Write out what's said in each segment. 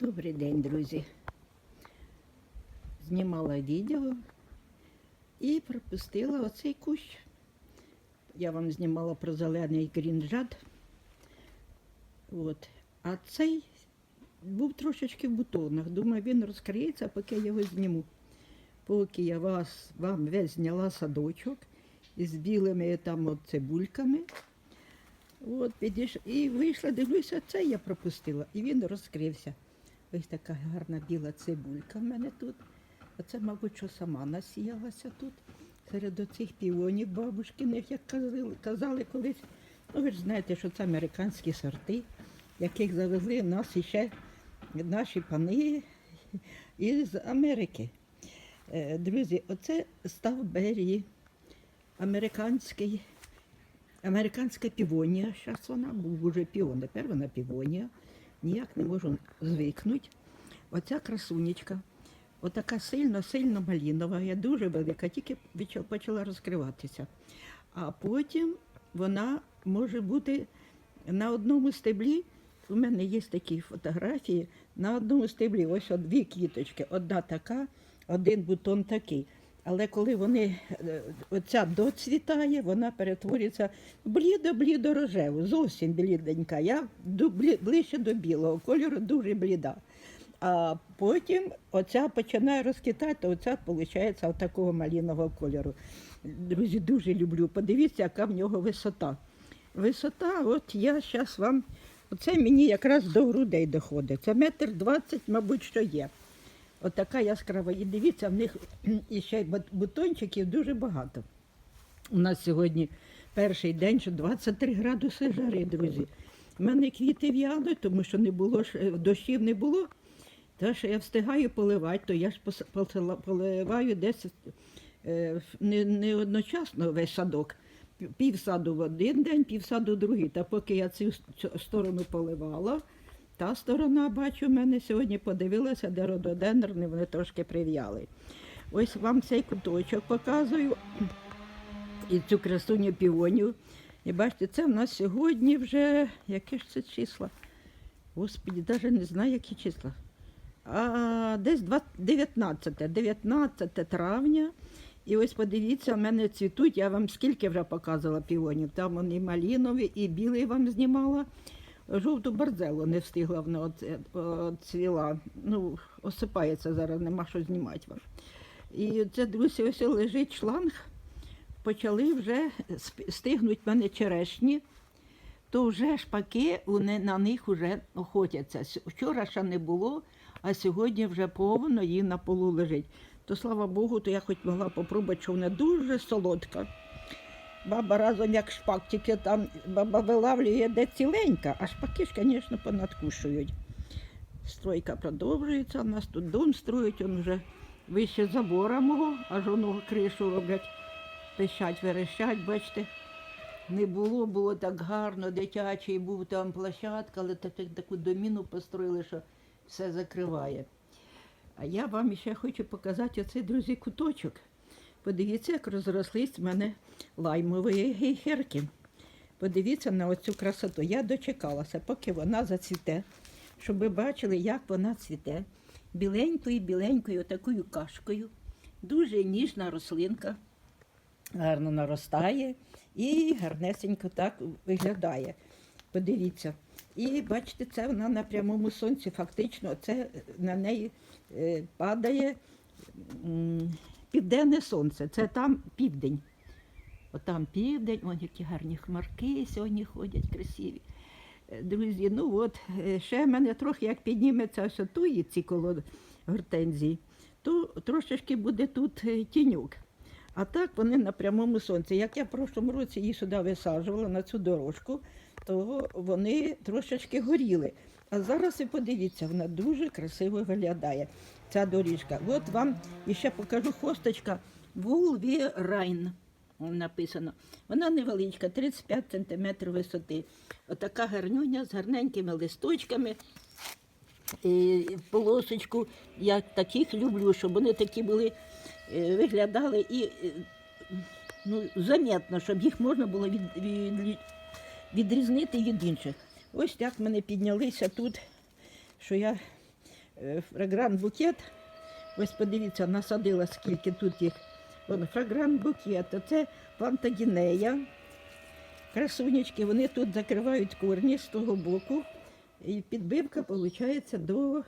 Добрий день, друзі. Знімала відео і пропустила оцей кущ. Я вам знімала про зелений грінжад. От. А цей був трошечки в бутонах. Думаю, він розкриється, поки я його зніму. Поки я вас, вам весь зняла садочок із білими там от цибульками. От, підійш... І вийшла, дивлюся, це я пропустила. І він розкрився. Ось така гарна біла цибулька в мене тут. А це, мабуть, що сама насіялася тут. Серед оцих піонів бабушкиних, як казали, казали колись. Ну, ви ж знаєте, що це американські сорти, яких завезли в нас іще наші пани із Америки. Е, Друзі, оце став Берії, американський, американська півонія. Зараз вона був уже піон, тепер вона півонія. Ніяк не можу звикнути. Оця красунечка, отака сильно-сильно малінова, я дуже велика, тільки почала розкриватися. А потім вона може бути на одному стеблі. У мене є такі фотографії. На одному стеблі ось дві квіточки. Одна така, один бутон такий. Але коли вони, е, оця доцвітає, вона перетворюється блідо-блідо рожеву, зовсім бліденька. Я ближче до білого кольору, дуже бліда. А потім оця починає розкитати, оця виходить такого малінового кольору. Друзі, дуже люблю. Подивіться, яка в нього висота. Висота, от я зараз вам, оце мені якраз до грудей доходить. Це метр двадцять, мабуть, що є. От така яскрава. І дивіться, в них іще бутончиків дуже багато. У нас сьогодні перший день, що 23 градуси жари, друзі. У мене квіти в'януть, тому що не було е, дощів не було. Та що я встигаю поливати, то я ж поливаю десь е, не, не одночасно весь садок. Пів- Пів саду в один день, пів саду в другий. Та поки я цю сторону поливала, та сторона, бачу, мене сьогодні подивилася, де рододендрони, вони трошки прив'яли. Ось вам цей куточок показую і цю красуню піонів. І бачите, це в нас сьогодні вже, яке ж це числа? Господі, навіть не знаю, які числа. А, десь 19, 19 травня. І ось подивіться, в мене цвітуть, я вам скільки вже показувала піонів. Там вони малінові і білий вам знімала. Жовту барзелу не встигла вона оцвіла. Ну, осипається зараз, нема що знімати вам. І це, друзі, ось лежить шланг. Почали вже стигнуть в мене черешні, то вже шпаки вони, на них вже охотяться. Вчора ще не було, а сьогодні вже повно її на полу лежить. То слава Богу, то я хоч могла попробувати, що вона дуже солодка. Баба разом як шпак, тільки там баба вилавлює де ціленька, а шпаки ж, звісно, понадкушують. Стройка продовжується, у нас тут дом строють, он вже вище забора мого, аж воно кришу роблять, пищать, верещать, бачите. Не було, було так гарно, дитячий був там площадка, але так- таку доміну построїли, що все закриває. А я вам ще хочу показати оцей, друзі, куточок. Подивіться, як розрослись в мене лаймові гейхерки. Подивіться на оцю красоту. Я дочекалася, поки вона зацвіте, щоб ви бачили, як вона цвіте. Біленькою, біленькою, такою кашкою. Дуже ніжна рослинка, гарно наростає і гарнесенько так виглядає. Подивіться. І бачите, це вона на прямому сонці. Фактично, це на неї е, падає південне сонце. Це там південь. Отам південь, ось які гарні хмарки сьогодні ходять красиві. Е, Друзі, ну от е, ще мене трохи як підніметься ось отуї ці коло гортензії, то трошечки буде тут е, тіньок. А так вони на прямому сонці. Як я в прошлому році її сюди висаджувала на цю дорожку, то вони трошечки горіли. А зараз і подивіться, вона дуже красиво виглядає, ця доріжка. От вам іще покажу хосточка Вулвірайн. Написано. Вона невеличка, 35 см висоти. Отака гарнюня з гарненькими листочками. І полосочку. Я таких люблю, щоб вони такі були, е, виглядали і е, ну, заметно, щоб їх можна було від, від, відрізнити від інших. Ось так мене піднялися тут, що я фрагрант букет. Ось подивіться, насадила скільки тут їх. Вон, фрагрант букет. Це плантагінея. Красунечки, вони тут закривають корні з того боку. І підбивка виходить до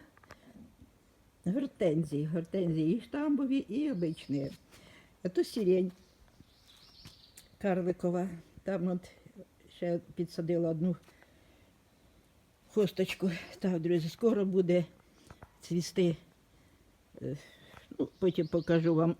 гортензії. Гортензії і штамбові, і обичні. А то сирень карликова. Там от ще підсадила одну хосточку. Так, друзі, скоро буде цвісти. Е, Ну, потім покажу вам.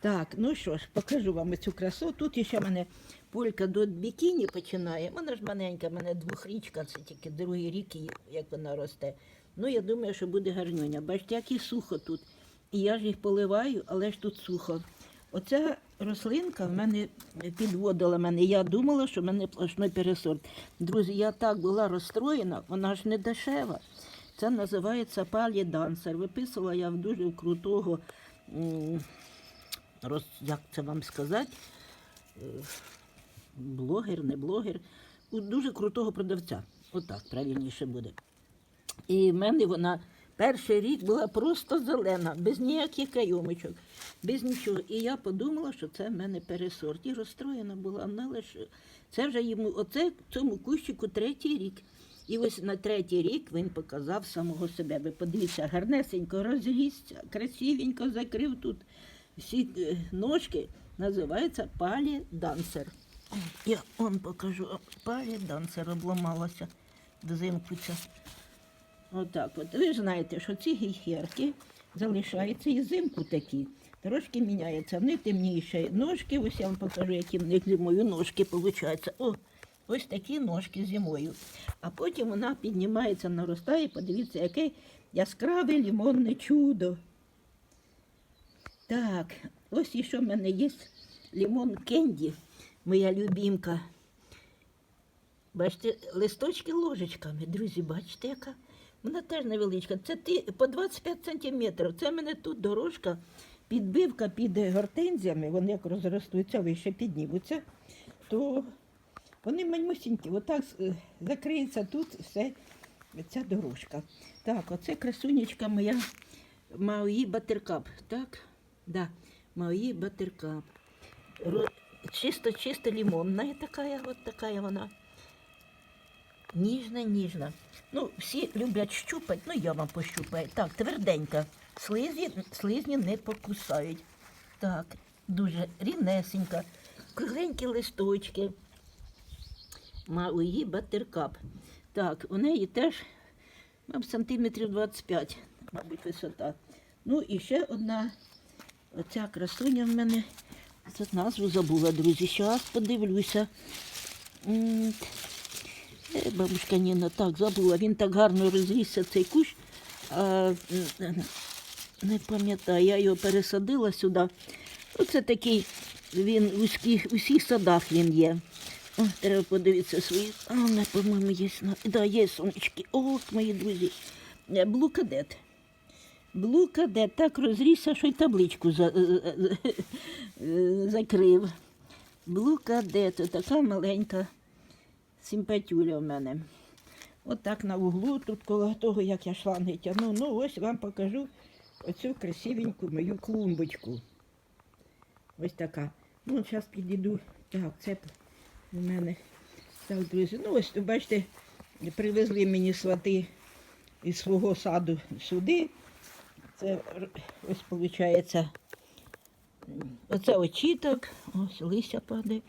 Так, ну що ж, покажу вам цю красу. Тут ще в мене полька до бікіні починає. Вона ж маленька, в мене двохрічка, це тільки другий рік, як вона росте. Ну, я думаю, що буде гарнюня. Бачите, як і сухо тут. І я ж їх поливаю, але ж тут сухо. Оця рослинка в мене підводила мене. Я думала, що в мене плашний пересорт. Друзі, я так була розстроєна, вона ж не дешева. Це називається палі дансер. Виписувала я в дуже крутого, як це вам сказати, е, блогер, не блогер, у дуже крутого продавця. Отак правильніше буде. І в мене вона перший рік була просто зелена, без ніяких кайомочок, без нічого. І я подумала, що це в мене пересорт. І розстроєна була, вона лише це вже йому, оце цьому кущику третій рік. І ось на третій рік він показав самого себе. Ви подивіться, гарнесенько розрісся, красивенько закрив тут всі е, ножки. Називається палі дансер. Я вам покажу. Палі дансер обламалася взимку. Отак от. Ви ж знаєте, що ці гейхерки залишаються і зимку такі. Трошки міняються. Вони темніші ножки. Ось я вам покажу, які в них зимою ножки виходять. Ось такі ножки зимою. А потім вона піднімається, наростає. Подивіться, яке яскраве лімонне чудо. Так, ось що в мене є лімон кенді, моя любімка. Бачите, листочки ложечками, друзі, бачите, яка? Вона теж невеличка. Це ти, по 25 сантиметрів. Це в мене тут дорожка, підбивка під гортензіями, вони як розростуться, вище піднімуться, то вони манюсінькі. Отак е, закриється тут все, ця дорожка. Так, оце красунечка моя Мауї Батеркап. Так? Да, Мауї Батеркап. Чисто-чисто лимонна така, от така вона. Ніжна, ніжна. Ну, всі люблять щупати, ну я вам пощупаю. Так, тверденька. Слизі, слизні не покусають. Так, дуже рівнесенька. Кругленькі листочки. Мауї батеркап. Так, у неї теж мабуть, сантиметрів 25, мабуть, висота. Ну і ще одна. Оця красуня в мене. Це назву забула, друзі. Зараз подивлюся. Е, Бабушка Ніна, так, забула. Він так гарно розрісся цей кущ. А, не пам'ятаю, я його пересадила сюди. Оце такий, він в усіх, усіх садах він є. О, треба подивитися свої. А, не, по-моєму, є. Да, є сонечки. Ох, мої друзі. Блукадет. Блукадет так розрісся, що й табличку за, е, е, е, закрив. Блукадет, така маленька симпатюля в мене. От так на углу, тут коло того, як я шланги тягну. Ну, ось вам покажу оцю красивеньку мою клумбочку. Ось така. Ну, зараз підійду. Так, це у мене. Так, друзі. Ну, ось, бачите, привезли мені свати із свого саду сюди. Це ось виходить. Оце очіток, ось листя падає.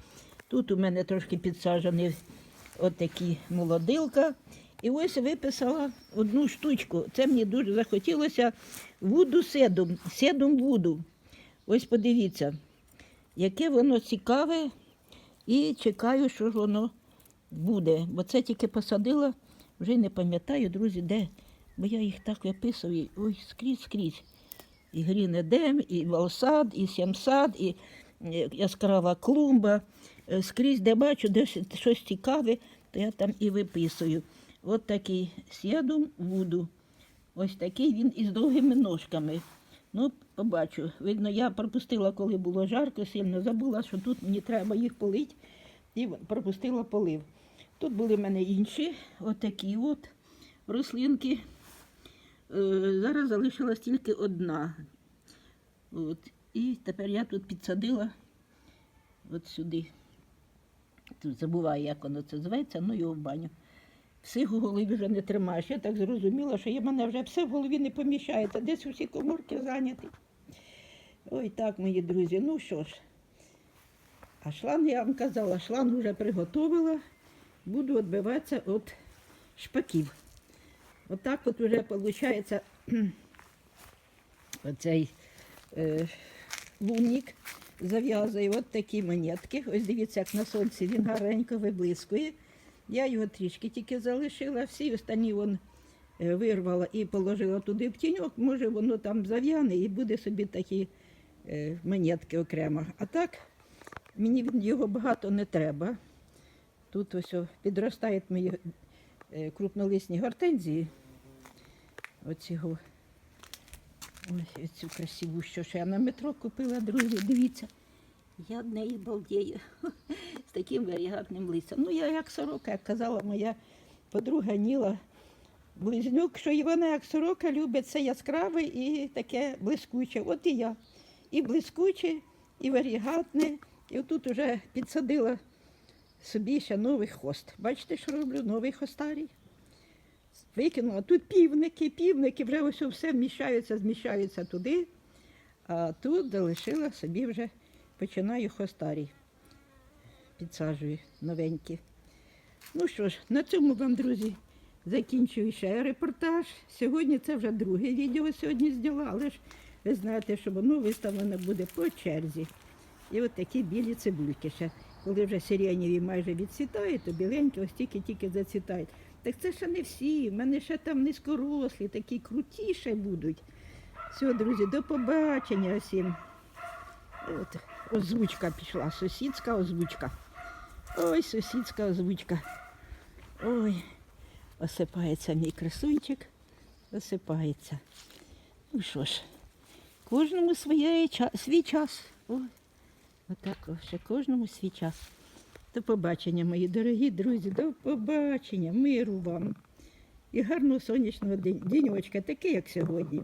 Тут у мене трошки підсаджений отакі молодилка. І ось виписала одну штучку. Це мені дуже захотілося вуду седум, седум вуду. Ось подивіться, яке воно цікаве, і чекаю, що ж воно буде. Бо це тільки посадила, вже не пам'ятаю, друзі, де. Бо я їх так виписую. Ой, скрізь, скрізь. І Грінедем, і Валсад, і Сямсад, і е, яскрава клумба. Е, Скрізь, де бачу, де щось цікаве, то я там і виписую. От такий сядум вуду. Ось такий він із довгими ножками. Ну, побачу. Видно, я пропустила, коли було жарко, сильно забула, що тут мені треба їх полити. І пропустила полив. Тут були в мене інші, отакі от рослинки. Е, Зараз залишилась тільки одна. От. І тепер я тут підсадила от сюди. Тут забуваю, як воно це зветься, ну його в баню. Всіх у голові вже не тримаєш. Я так зрозуміла, що я мене вже все в голові не поміщається. Десь усі коморки зайняті. Ой, так, мої друзі, ну що ж. А шланг, я вам казала, шланг вже приготувала. Буду відбиватися від шпаків. Отак от вже виходить оцей е, лунник зав'язує от такі монетки. Ось дивіться, як на сонці він гарненько виблискує. Я його трішки тільки залишила, всі останні вон е, вирвала і положила туди в тіньок. Може, воно там зав'яне і буде собі такі е, монетки окремо. А так мені його багато не треба. Тут ось підростають мої е, крупнолисні гортензії. Оці го- Ось цю красиву, що ще я на метро купила, друзі, дивіться. Я в неї балдею таким варігатним листям. Ну, я як сорока, як казала моя подруга Ніла Близнюк, що і вона як сорока любить це яскраве і таке блискуче. От і я. І блискуче, і варігатне. І отут вже підсадила собі ще новий хвост. Бачите, що роблю? Новий хостарій. Викинула. Тут півники, півники вже ось все вміщаються, зміщаються туди. А тут залишила собі вже, починаю хостарій. Підсаджую новенькі. Ну що ж, на цьому вам, друзі, закінчую ще репортаж. Сьогодні це вже друге відео сьогодні зняла, але ж ви знаєте, що воно виставлено буде по черзі. І от такі білі цибульки ще. Коли вже сиренєві майже відцвітають, то біленькі ось тільки-тільки зацвітають. Так це ще не всі. В мене ще там низькорослі, такі крутіше будуть. Все, друзі, до побачення всім. От, озвучка пішла, сусідська озвучка. Ой, сусідська озвучка. Ой, осипається мій красунчик, осипається. Ну що ж, кожному своє, свій час. Ой, отак, ще кожному свій час. До побачення, мої дорогі друзі, до побачення, миру вам. І гарного сонячного день, денечка, такий, як сьогодні.